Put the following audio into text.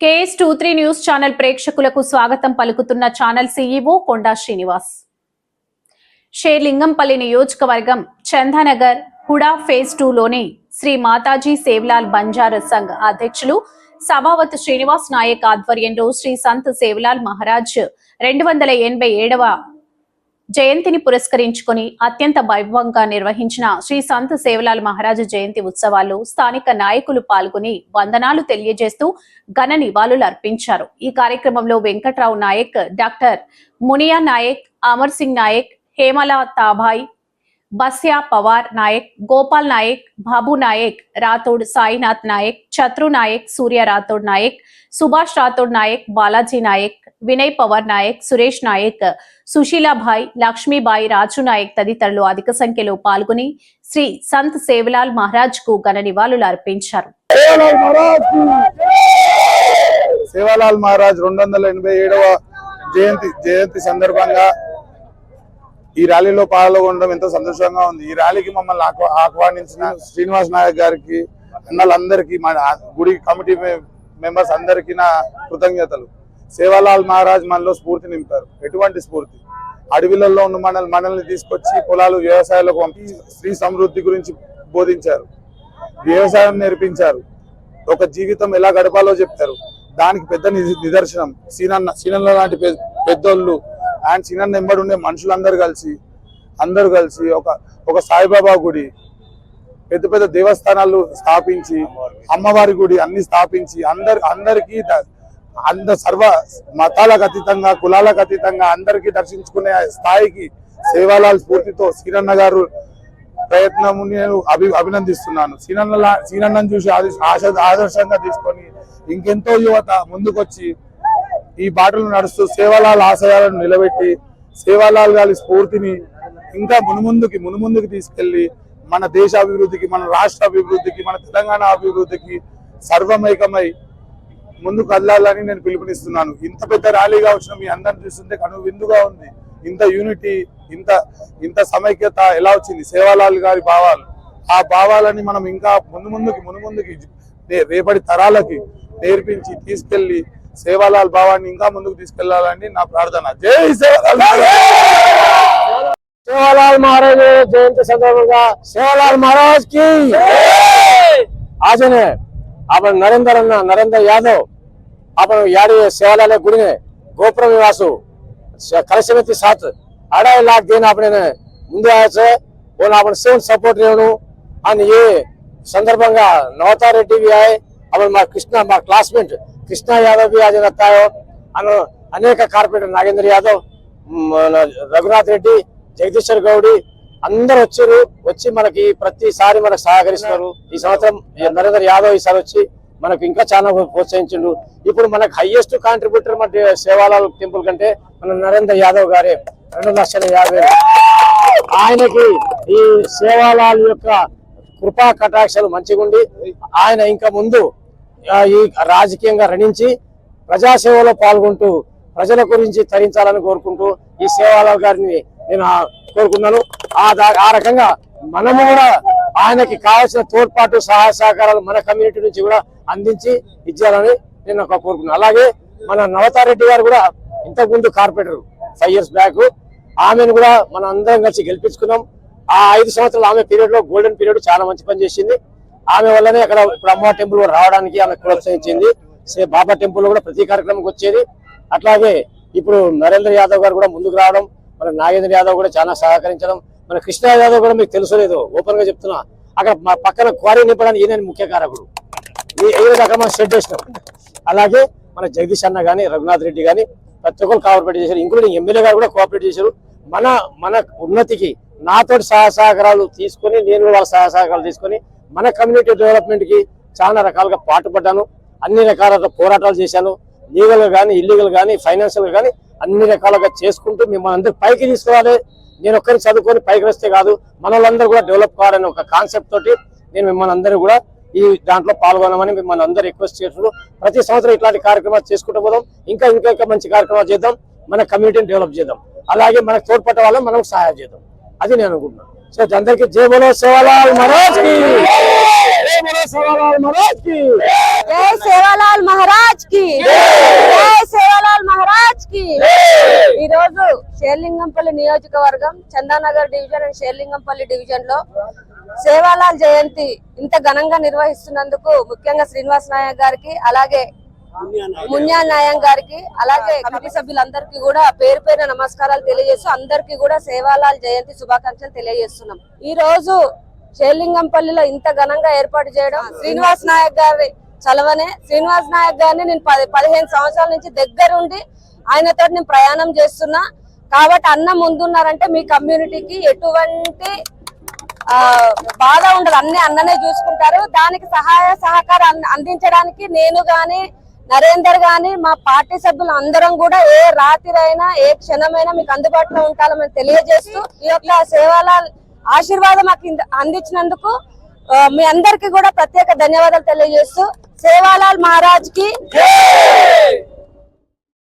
KS two three news channel ప్రేక్షకులకు స్వాగతం పలుకుతున్న ఛానల్ సీఈఓ కొండా శ్రీనివాస్. షేర్లింగంపల్లి నియోజకవర్గం చందానగర్ హుడా ఫేజ్ టూలోని శ్రీ మాతాజీ సేవ్లాల్ బంజార్ సంఘ్ అధ్యక్షులు సభావత్ శ్రీనివాస్ నాయక్ ఆధ్వర్యంలో శ్రీ సంత్ సేవ్లాల్ మహారాజ్ రెండు వందల ఎనభై ఏడవ జయంతిని పురస్కరించుకొని అత్యంత వైభవంగా నిర్వహించిన శ్రీ సంత్ సేవలాల్ మహారాజు జయంతి ఉత్సవాల్లో స్థానిక నాయకులు పాల్గొని వందనాలు తెలియజేస్తూ ఘన నివాళులు అర్పించారు. ఈ కార్యక్రమంలో వెంకట్రావు నాయక్ డాక్టర్ మునియా నాయక్ అమర్ సింగ్ నాయక్ హేమల తాభాయ్ బస్యా పవార్ నాయక్ గోపాల్ నాయక్ బాబు నాయక్ రాథోడ్ సాయినాథ్ నాయక్ చత్రు నాయక్ సూర్య రాథోడ్ నాయక్ సుభాష్ రాథోడ్ నాయక్ బాలాజీ నాయక్ వినయ్ పవార్ నాయక్ సురేష్ నాయక్ సుశీలాభాయ్ లక్ష్మీబాయి రాజు నాయక్ తదితరులు అధిక సంఖ్యలో పాల్గొని శ్రీ సంత్ సేవలాల్ మహారాజ్కు ఘన నివాళులు అర్పించారు. సేవాలాల్ మహారాజ్ రెండు వందల ఎనభై ఏడవ జయంతి జయంతి సందర్భంగా ఈ ర్యాలీలో పాల్గొనడం ఎంతో సంతోషంగా ఉంది. ఈ ర్యాలీకి మమ్మల్ని ఆహ్వా- ఆహ్వానించిన శ్రీనివాస్ నాయక్ గారికి అన్నలందరికీ మా గుడి కమిటీ మెంబర్స్ అందరికీ నా కృతజ్ఞతలు. సేవాలాల్ మహారాజ్ మనలో స్ఫూర్తి నింపారు. ఎటువంటి స్ఫూర్తి? అడవిలలో ఉన్న మనల్ని మనల్ని తీసుకొచ్చి పొలాలు వ్యవసాయాలకు పంపి స్త్రీ సమృద్ధి గురించి బోధించారు. వ్యవసాయం నేర్పించారు. ఒక జీవితం ఎలా గడపాలో చెప్తారు. దానికి పెద్ద నిదర్శనం. సీనన్న సీనన్న లాంటి పెద్దోళ్ళు అండ్ సీనన్న నెంబర్ ఉండే మనుషులందరూ కలిసి అందరూ కలిసి ఒక ఒక సాయిబాబా గుడి పెద్ద పెద్ద దేవస్థానాలు స్థాపించి అమ్మవారి గుడి అన్ని స్థాపించి అందరు అందరికీ అంద సర్వ మతాలకు అతీతంగా కులాలకు అతీతంగా అందరికీ దర్శించుకునే స్థాయికి సేవాలాల్ స్ఫూర్తితో సీనన్న గారు ప్రయత్నం నేను అభి అభినందిస్తున్నాను. సీనన్న సీనన్నను చూసి ఆశ ఆదర్శంగా తీసుకొని ఇంకెంతో యువత ముందుకొచ్చి ఈ బాటలు నడుస్తూ సేవలాల ఆశయాలను నిలబెట్టి సేవాలాల్ గారి స్ఫూర్తిని ఇంకా మునుముందుకి మునుముందుకు తీసుకెళ్ళి మన దేశ అభివృద్ధికి మన రాష్ట్ర అభివృద్ధికి మన తెలంగాణ అభివృద్ధికి సర్వమైకమై ముందుకు కదలాలని నేను పిలుపునిస్తున్నాను. ఇంత పెద్ద ర్యాలీగా వచ్చిన మీ అందరిని చూస్తుంటే కను విందుగా ఉంది. ఇంత యూనిటీ ఇంత ఇంత సమైక్యత ఎలా వచ్చింది? సేవాలాల్ గారి భావాలు. ఆ భావాలని మనం ఇంకా ముందు ముందుకి మునుముందుకి రేపటి తరాలకి నేర్పించి తీసుకెళ్ళి సేవాలాల్ భావాన్ని ఇంకా ముందుకు తీసుకెళ్ళాలని నా ప్రార్థన. జై సేవాలాల్ సేవాలాల్ మహారాజ్ జయంతి సందర్భంగా సేవాలాల్ మహారాజ్కి ఆజనే आपण नरेंद्र अण्णा नरेंद्र यादव आपण याडे सेवालाल गुरुने गोप्र विवासो कलशमिती साथ अडाई लाख देणं आपण ముందు ఆయచ్చు అప్పుడు సేమ్ సపోర్ట్ లేను అని ఏ సందర్భంగా నవతారెడ్డి అప్పుడు మా కృష్ణ మా క్లాస్మేట్ కృష్ణ యాదవ్ भी आज रहता है आणि అనేక కార్పొరేటర్ నాగేంద్ర యాదవ్ మన రఘునాథ్ రెడ్డి జగదీశ్వర్ గౌడి అందరు వచ్చారు వచ్చి మనకి ప్రతిసారి మనకు సహకరిస్తున్నారు ఈ సంవత్సరం ఈ నరేంద్ర యాదవ్ ఈసారి వచ్చి మనకు ఇంకా చాలా ప్రోత్సహించిండు ఇప్పుడు మనకు హైయెస్ట్ కాంట్రిబ్యూటర్ మన సేవాలాల్ టెంపుల్ కంటే మన నరేంద్ర యాదవ్ గారే రెండు లక్షల యాభై ఆయనకి ఈ సేవాలాల్ యొక్క కృపా కటాక్షలు మంచిగుండి ఆయన ఇంకా ముందు ఆ, ఈ రాజకీయంగా రణించి ప్రజాసేవలో పాల్గొంటూ ప్రజల గురించి తరించాలని కోరుకుంటూ ఈ సేవాలాల్ గారిని నేను కోరుకున్నాను. ఆ దా- ఆ రకంగా మనము కూడా ఆయనకి కావాల్సిన తోడ్పాటు సహాయ సహకారాలు మన కమ్యూనిటీ నుంచి కూడా అందించి ఇచ్చారని నేను ఒక కోరుకున్నాను. అలాగే మన నవతారెడ్డి గారు కూడా ఇంతకు ముందు కార్పొరేటర్ ఫైవ్ ఇయర్స్ బ్యాక్ ఆమెను కూడా మనం అందరం కలిసి గెలిపించుకున్నాం. ఆ ఐదు సంవత్సరాలు ఆమె పీరియడ్లో గోల్డెన్ పీరియడ్ చాలా మంచి పని చేసింది. ఆమె వల్లనే అక్కడ ఇప్పుడు అమ్మ టెంపుల్ కూడా రావడానికి ఆమె ప్రోత్సహించింది. శ్రీ బాబా టెంపుల్ కూడా ప్రతి కార్యక్రమంకి వచ్చేది. అట్లాగే ఇప్పుడు నరేంద్ర యాదవ్ గారు కూడా ముందుకు రావడం మన నాగేంద్ర యాదవ్ కూడా చాలా సహకరించడం మన కృష్ణ యాదవ్ కూడా మీకు తెలుసు లేదు ఓపెన్గా చెప్తున్నా. అక్కడ మా పక్కన క్వారీ నింపడానికి ఈయన ముఖ్య కారకుడు. ఈ ఏ మనం షెడ్ చేసినాం అలాగే మన జగదీష్ అన్న కానీ రఘునాథ్ రెడ్డి కానీ ప్రతి ఒక్కరు కోఆపరేట్ చేశారు. ఇంక్లూడింగ్ ఎమ్మెల్యే గారు కూడా కోఆపరేట్ చేశారు. మన మన ఉన్నతికి నాతోటి సహాయ సహకారాలు తీసుకొని నేను వాళ్ళ సహాయ సహకారాలు తీసుకొని మన కమ్యూనిటీ డెవలప్మెంట్కి చాలా రకాలుగా పాటుపడ్డాను. అన్ని రకాల పోరాటాలు చేశాను. లీగల్ కానీ ఇల్లీగల్ కానీ ఫైనాన్షియల్ కానీ అన్ని రకాలుగా చేసుకుంటూ మిమ్మల్ని అందరూ పైకి తీసుకురావాలి. నేను ఒక్కరిని చదువుకొని పైకి వస్తే కాదు మనలందరూ కూడా డెవలప్ కావాలనే ఒక కాన్సెప్ట్ తోటి నేను మిమ్మల్ని అందరూ కూడా ఈ దాంట్లో పాల్గొనమని మిమ్మల్ని అందరూ రిక్వెస్ట్ చేస్తున్నాను ప్రతి సంవత్సరం ఇట్లాంటి కార్యక్రమాలు చేసుకుంటూ పోదాం. ఇంకా ఇంకా ఇంకా మంచి కార్యక్రమాలు చేద్దాం. మన కమ్యూనిటీని డెవలప్ చేద్దాం. అలాగే మనకు తోడ్పడ్డ వాళ్ళని మనం సహాయం చేద్దాం. అది నేను అనుకుంటున్నాను. సో అందరికి జే బోలో సేవాలాల్ మహారాజ్కి. జై బోలో సేవాలాల్ మహారాజ్కి. జై సేవాలాల్ మహారాజ్కి. జై. సేవాలాల్ మహారాజ్కి. ఈ రోజు షేర్లింగంపల్లి నియోజకవర్గం చందానగర్ డివిజన్ అండ్ షేర్లింగంపల్లి డివిజన్లో సేవాలాల్ జయంతి ఇంత ఘనంగా నిర్వహిస్తున్నందుకు ముఖ్యంగా శ్రీనివాస్ నాయక్ గారికి అలాగే మున్యా నాయక్ గారికి అలాగే కమిటీ సభ్యులందరికీ కూడా పేరు పేరు నమస్కారాలు తెలియజేస్తూ అందరికీ కూడా సేవాలాల్ జయంతి శుభాకాంక్షలు తెలియజేస్తున్నాం. ఈ రోజు షేర్లింగంపల్లిలో ఇంత ఘనంగా ఏర్పాటు చేయడం శ్రీనివాస్ నాయక్ గారి చలవనే. శ్రీనివాస్ నాయక్ గారిని నేను పది పదిహేను సంవత్సరాల నుంచి దగ్గరుండి ఆయనతో నేను ప్రయాణం చేస్తున్నా. కాబట్టి అన్న ముందున్నారంటే మీ కమ్యూనిటీకి ఎటువంటి ఆ, బాధ ఉండదు. అన్ని అన్ననే చూసుకుంటారు. దానికి సహాయ సహకారం అంద- అందించడానికి నేను గాని నరేందర్ గాని మా పార్టీ సభ్యులు అందరం కూడా ఏ రాత్రి ఏ క్షణమైనా మీకు అందుబాటులో ఉంటామని తెలియజేస్తూ ఈ యొక్క సేవల ఆశీర్వాదం మాకు అందించినందుకు మీ అందరికి కూడా ప్రత్యేక ధన్యవాదాలు తెలియజేస్తూ సేవాలాల్ మహారాజ్కి